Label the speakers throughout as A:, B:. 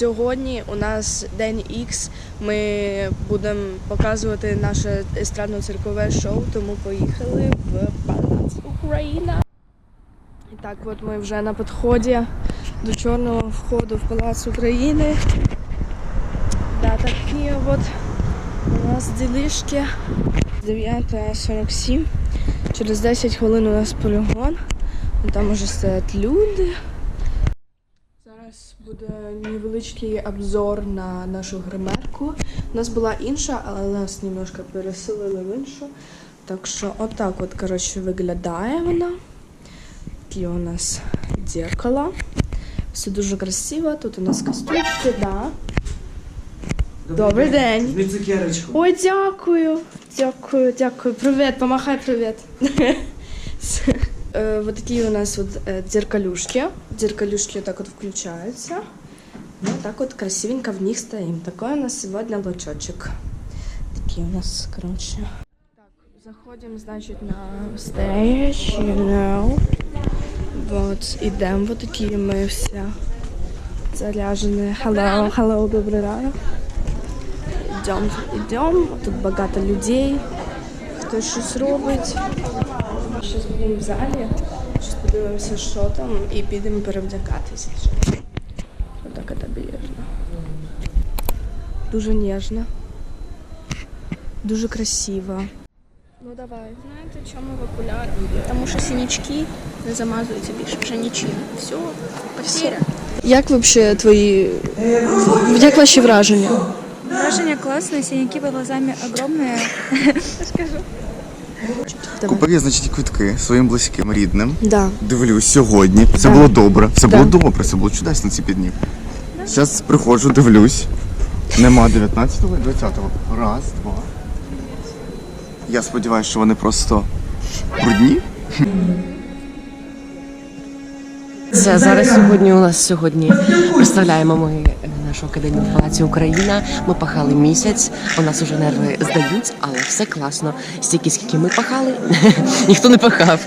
A: Сьогодні у нас день Х. Ми будемо показувати наше естрадно-циркове шоу, тому поїхали в Палац Україна. І так, от ми вже на підході до чорного входу в Палац України. Да, такі от у нас ділишки. 9.47. Через 10 хвилин у нас полігон. Там уже стоять люди. Буде невеличкий обзор на нашу гримерку. У нас була інша, але нас немножко переселили в іншу. Так що отак от, коротше, виглядає вона. Такі у нас дзеркало. Все дуже красиво. Тут у нас костюмчики, да. Добрий день.
B: Візьми цукерочку.
A: Ой, дякую. Дякую, дякую. Привіт, помахай привіт. Э, Вот такие у нас вот э, дзеркалюшки. Дзеркалюшки вот так вот включаются. Ну, вот так вот красивенько в них стоим. Такой у нас сегодня лучочек. Такие у нас, короче. Так, заходим, значит, на stage, you know. Вот, идем, вот такие мы все заряженные. Hello, hello, добрий ранок. Йдемо, йдемо. Тут багато людей. Хтось щось робить. Зараз будемо в залі. Зараз подивимося, що там, і підемо перевдягатися. Отак це обережно. Дуже ніжно. Дуже красиво. Ну давай.
C: Знаєте, чому популярні? Тому що синячки не замазуються більше вже нічим. Все, потеря.
A: Як взагалі твої. Як ваші враження?
C: Враження класне, синяки под глазами огромные. Скажу.
D: Купив я, значить, квитки своїм близьким рідним.
A: Да.
D: Дивлюсь сьогодні. Все
A: Да.
D: було добре, все
A: Да.
D: було добре, все було чудесно ці підні. Зараз приходжу, дивлюсь. Нема 19-го і 20-го. Раз, два. Я сподіваюся, що вони просто брудні.
E: Це зараз сьогодні у нас сьогодні представляємо ми е, нашу Палаці Україна. Ми пахали місяць. У нас уже нерви здають, але все класно. Стільки скільки ми пахали, ніхто не пахав.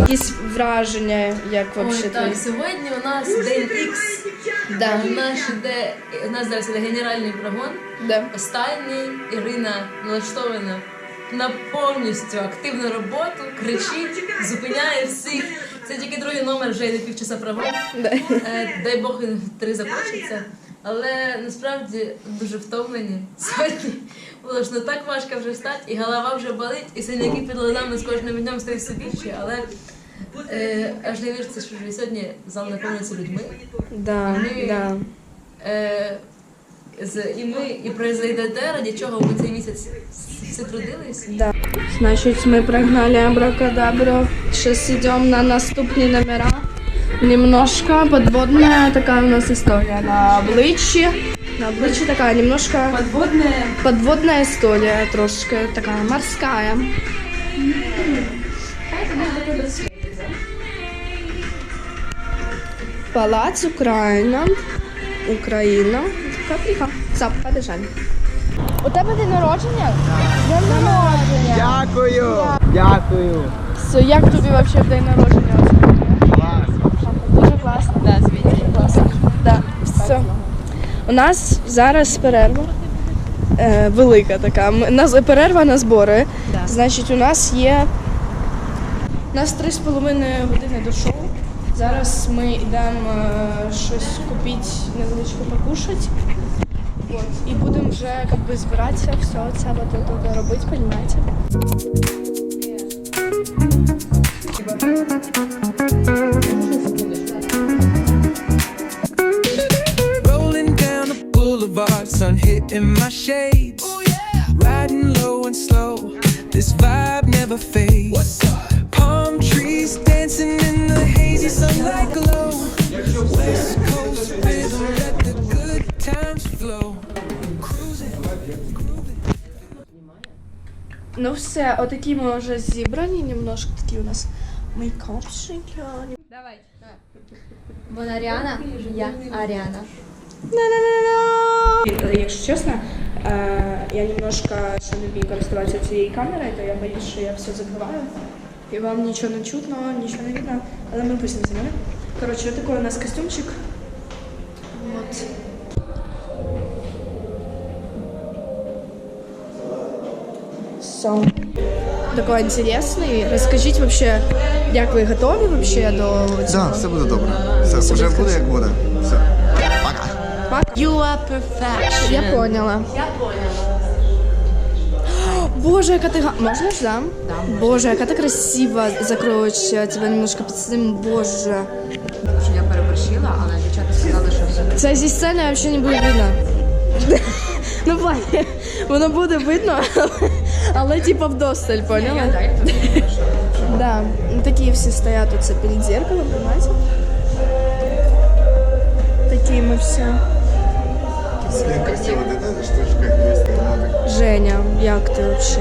A: Якісь враження, як
F: Ой, так, сьогодні у нас день Х.
A: Да.
F: Наш іде, у нас зараз іде генеральний прогон.
A: Да.
F: Останній Ірина налаштована на повністю активну роботу, кричить, зупиняє всіх. Це тільки другий номер, вже йде півчаса.
A: Да.
F: Е, Дай Бог він три закінчиться. Але насправді дуже втомлені. Сьогодні було ж не так важко вже встати, і голова вже болить, і синяки під глазами з кожним днем стають все більше, але е, аж не віриться, що вже сьогодні зал наповниться людьми.
A: Да,
F: Ми-
A: да.
F: Е, і ми і произойде те, ради чого ми цей місяць всі трудились.
A: Да. Значит, мы прогнали абракадабру. Сейчас идем на наступные номера. Немножко подводная такая у нас история на обличчі. На обличчі такая немножко подводная, подводная история, трошки такая морская. Палац Україна. Україна. Капріка. Зап, побіжали. У тебе день народження? День народження.
B: Дякую! Дякую!
A: Все, як тобі взагалі день народження? Дуже класно. Да, звідки класно. Да, все. У нас зараз перерва. Е, велика така. Ми- нас перерва на збори. Значить, у нас є. У нас три з половиною години до шоу. Зараз ми йдемо е, щось купити, невеличко покушати. І будемо вже как би, збиратися, все це вот робити, розумієте?
G: Rolling down the boulevard, sun hitting my shades. Riding low and slow, this vibe never fades. Palm trees dancing in the hazy sunlight glow.
A: Ну все, отакі ми вже зібрані, немножко такі у нас мейкапчики.
H: Вона Аріана, я Аріана.
A: Якщо чесно, е, я немножко ще не вмію користуватися цією камерою, то я боюсь, що я все закриваю. І вам нічого не чутно, нічого не видно, але ми не знімемо. Коротше, такой у нас костюмчик. Вот. Все. Такой интересный. Расскажите вообще, як ви готові вообще до
D: Так, все буде добре. Все, вже буде як буде. Все. Пока.
E: You are perfection.
A: Я поняла.
E: Я поняла.
A: Боже, яка ти га... Можна ж, да? Боже, яка ти красива. Закроючи тебе немножко під цим. Боже.
I: що я переборщила, але дівчата сказали, що все.
A: Це зі сцени взагалі не буде видно. Ну, в плані, воно буде видно, але, але типа вдосталь, поняла?
I: Да,
A: ну, такие все стоят тут перед зеркалом, понимаете? Такие мы все. Женя, як ти вообще?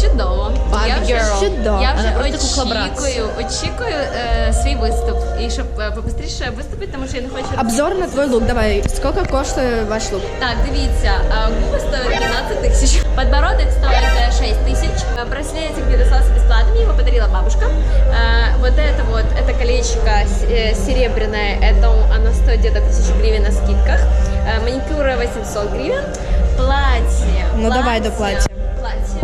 F: Чудово.
E: Barbie
F: я вже,
E: girl.
A: Чудово.
F: Я вже
E: Але просто куклабратс.
F: очікую, очікую е, свій виступ. І щоб е, побистріше виступити, тому що я не хочу.
A: Обзор на твой лук, давай. Сколько коштує ваш лук?
F: Так, дивіться, е, губи стоят 12 тысяч, подбородок стоит э, 6 тысяч, Э, браслетик мне достался бесплатно, мне его подарила бабушка. Э, Вот это вот, это колечко с- э, серебряное, это оно стоит где-то 1000 гривен на скидках. Э, Маникюра 800 гривен. Платье.
A: Ну, давай до платья.
F: Платье.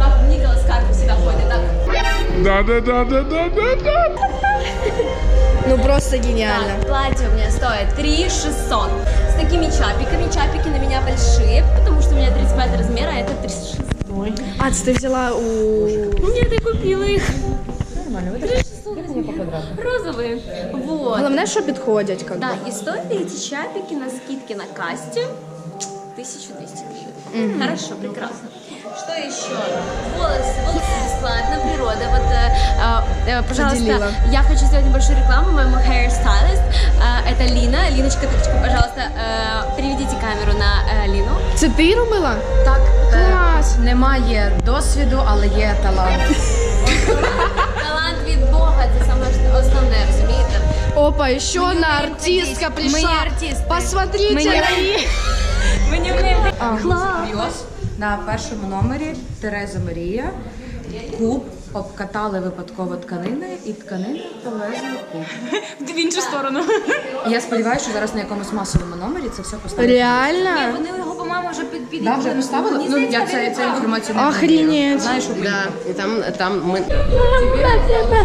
F: Папа Николас как всегда ходит, так?
A: Ну просто гениально.
F: Так, платье у меня стоит 3 600 с такими чапиками. Чапики на меня большие, потому что у меня 35 размера, а это 36.
A: А, це ти взяла у...
F: Нет, я купила их. Розовые. Вот.
A: Головне, що підходять, как
F: Да,
A: бы.
F: и стоят эти чапики на скидке на касте 1200 гривен. Хорошо, прекрасно. Что еще? Волосы, волосы бесплатно, природа. Вот, э, э, э, пожалуйста,
A: Поделила.
F: я хочу сделать небольшую рекламу моему hairstylist. Э, это Лина. Линочка, тычка, пожалуйста, э, переведите камеру на э, Лину.
A: Це ти робила?
I: Так, е,
A: Клас!
I: немає досвіду, але є талант.
F: Талант від Бога, це саме основне,
A: Опа, ще одна артистка пришла.
F: Ми не артисти.
A: Посмотрите
F: Ми не-
A: на її.
F: Ми не.
I: Курйоз. На першому номері Тереза Марія. Куб обкатали випадково тканини, і тканини полезли в куб.
F: В іншу сторону.
I: Я сподіваюся, що зараз на якомусь масовому номері це все поставить.
A: Реально?
F: Вони його, по-моєму, вже під, під
I: Да, вже поставили? Ну, я це, це інформацію не
A: Охренеть.
I: Знаєш, у
E: Да, і там, там ми...
A: Готова?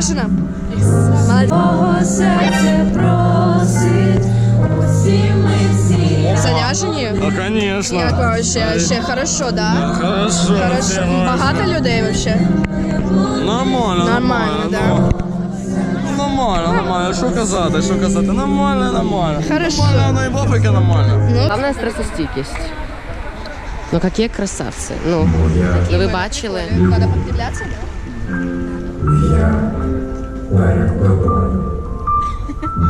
F: Прям
A: Заряжена? Молодец. Заряжені?
J: Ну, конечно.
A: Як вообще? Ще хорошо, да?
J: Хорошо.
A: Хорошо. Багато людей вообще?
J: Нормально.
A: Нормально, да.
J: Ну, Нормально, нормально. Що казати, що казати? Нормально, нормально.
A: Хорошо.
J: Нормально, ну і бабики нормально.
E: Головне стресостійкість. Ну, які красавці. Ну, ну ви бачили?
A: Надо подкрепляться, да?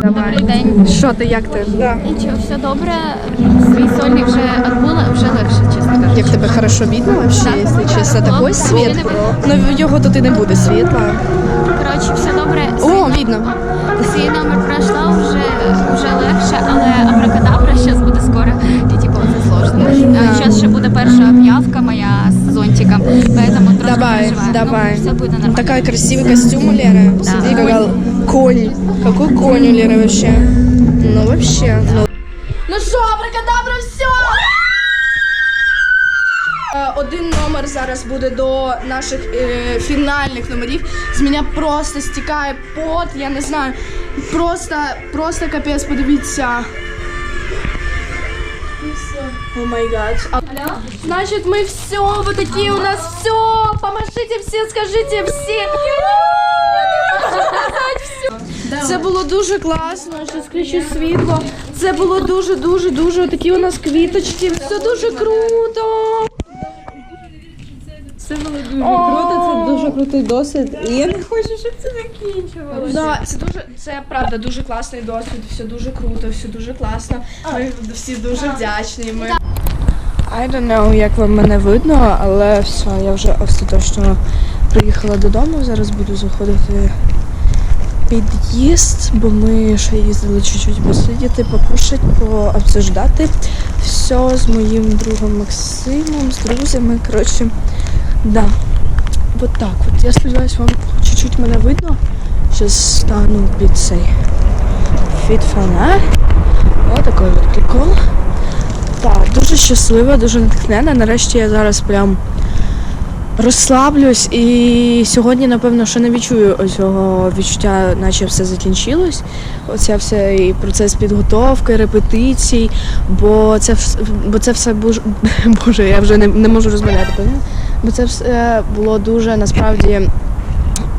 K: Добрий день.
A: Що ти, як ти?
K: Нічого, все добре. Свій сольник вже відбула, вже легше, чесно кажучи.
A: Як тебе хорошо видно вообще, якщо чесно, такий світ. Ну його тут і не буде світла.
K: Коротше, все добре.
A: О, видно.
K: Свій номер пройшла, вже, вже легше, але абракадабра зараз буде скоро. І типу це сложно. Зараз ще буде перша об'явка моя з зонтиком, поэтому трошки
A: Давай,
K: переживаю.
A: давай.
K: Ну, все буде нормально.
A: Такой красивый костюм у Леры.
K: Да.
A: Смотри, какая конь. Какой конь у Леры вообще. Ну вообще. Ну, ну що, абракадабра, все! Е, Один номер зараз буде до наших е, фінальних номерів. З мене просто стікає пот, я не знаю. Просто, просто капець, подивіться. О май гад. Значит, мы все, вот такие у нас все. Помашите все, скажите все. Це було дуже класно. що включу світло. Це було дуже, дуже, дуже такі у нас квіточки. Все дуже круто.
L: Це було дуже круто, це дуже крутий досвід. І я не хочу, щоб це закінчувалося.
A: Да, це дуже це правда дуже класний досвід, все дуже круто, все дуже класно. Ми всі дуже вдячні. Ми I don't know, як вам мене видно, але все, я вже остаточно приїхала додому. Зараз буду заходити в під'їзд, бо ми ще їздили чуть-чуть посидіти, покушати, пообсуждати все з моїм другом Максимом, з друзями. Коротше, да. Вот так вот. Я сподіваюся, вам чуть-чуть мене видно. Сейчас стану під цей фіт фонарь. О, такий от прикол. Так, дуже щаслива, дуже натхнена. Нарешті я зараз прям розслаблюсь і сьогодні, напевно, ще не відчую оцього відчуття, наче все закінчилось. Оця все і процес підготовки, репетицій, бо це бо це все боже, боже, я вже не, не можу розмовляти. Бо це все було дуже насправді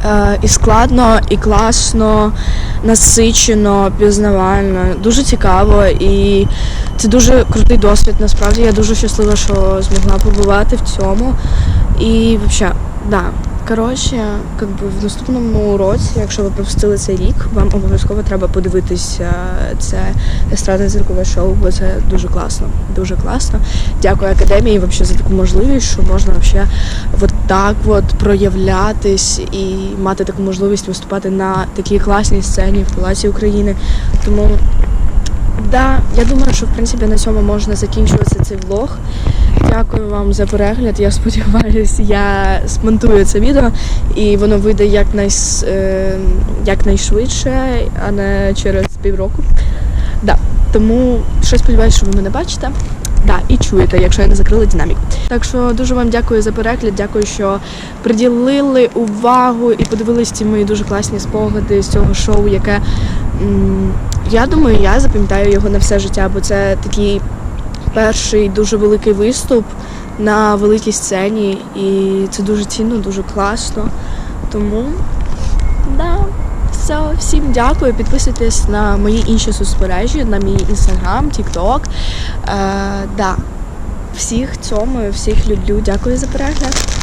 A: е, і складно, і класно, насичено, пізнавально, дуже цікаво. І це дуже крутий досвід. Насправді я дуже щаслива, що змогла побувати в цьому. І взагалі, да. Коротше, как би в наступному році, якщо ви пропустили цей рік, вам обов'язково треба подивитися це естрадне зіркове шоу, бо це дуже класно. Дуже класно. Дякую академії вообще за таку можливість, що можна вообще от так от проявлятись і мати таку можливість виступати на такій класній сцені в Палаці України. Тому да, я думаю, що в принципі на цьому можна закінчувати цей влог. Дякую вам за перегляд. Я сподіваюся, я смонтую це відео і воно вийде якнайс, е, якнайшвидше, а не через півроку. Да. Тому ще сподіваюся, що ви мене бачите. Да, і чуєте, якщо я не закрила динамік. Так що дуже вам дякую за перегляд. Дякую, що приділили увагу і подивились ці мої дуже класні спогади з цього шоу, яке я думаю, я запам'ятаю його на все життя, бо це такий перший дуже великий виступ на великій сцені, і це дуже цінно, дуже класно. Тому все, всім дякую. Підписуйтесь на мої інші соцмережі, на мій інстаграм, тікток. Е, да. Всіх цьому, всіх люблю. Дякую за перегляд.